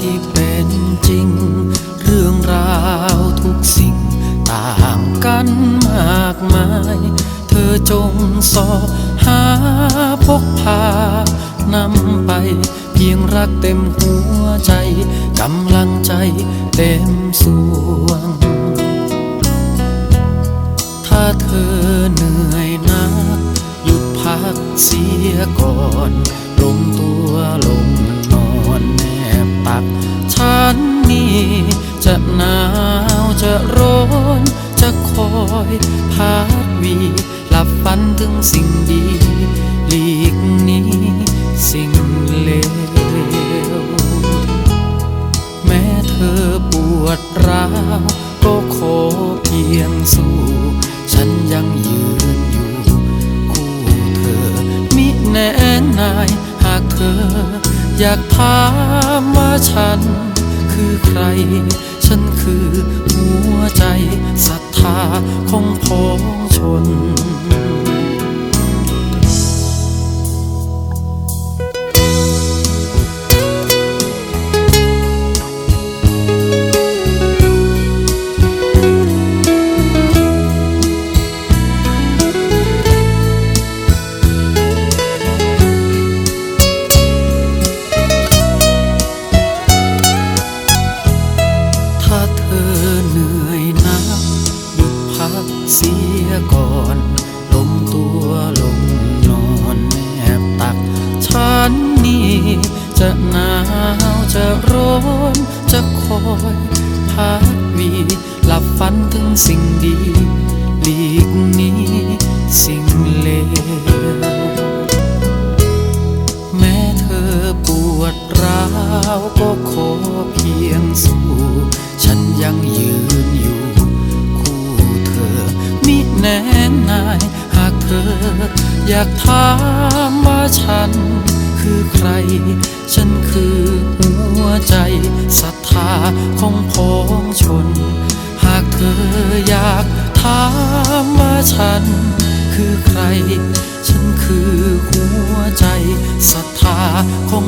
ที่เป็นจริง เรื่องราวทุกสิ่ง ต่างกันมากมาย เธอจงสอหาพกพานำไป เพียงรักเต็มหัวใจกำลังใจเต็มสวง ถ้าเธอเหนื่อยนักหยุดพักเสียก่อนลงตัวลง ตักฉันนี่จะหนาวจะร้อนจะคอยพัดวีหลับฝันถึงสิ่งดีหลีกนี้สิ่งเลวแม้เธอปวดร้าวก็ขอเพียงสู้ ฉันยังยืนอยู่คู่เธอมิแน่นายหากเธออยากถาม ฉัน คือใคร ฉันคือหัวใจศรัทธาของพ้องชน สียก่อนลงตัวลงนอนแนบตัก ฉันนี่จะหนาวจะร้อนจะคอยพักวีหลับฝันถึงสิ่งดีหลีกนี้สิ่งเลวแม้เธอปวดร้าวก็ขอเพียงสู้ ฉันยังยืน น่นายหากเธอ อยากถามว่าฉัน คือใคร ฉันคือหัวใจศรัทธาของพ้องชน หากเธออยากถามว่าฉัน คือใคร ฉันคือหัวใจศรัทธาของ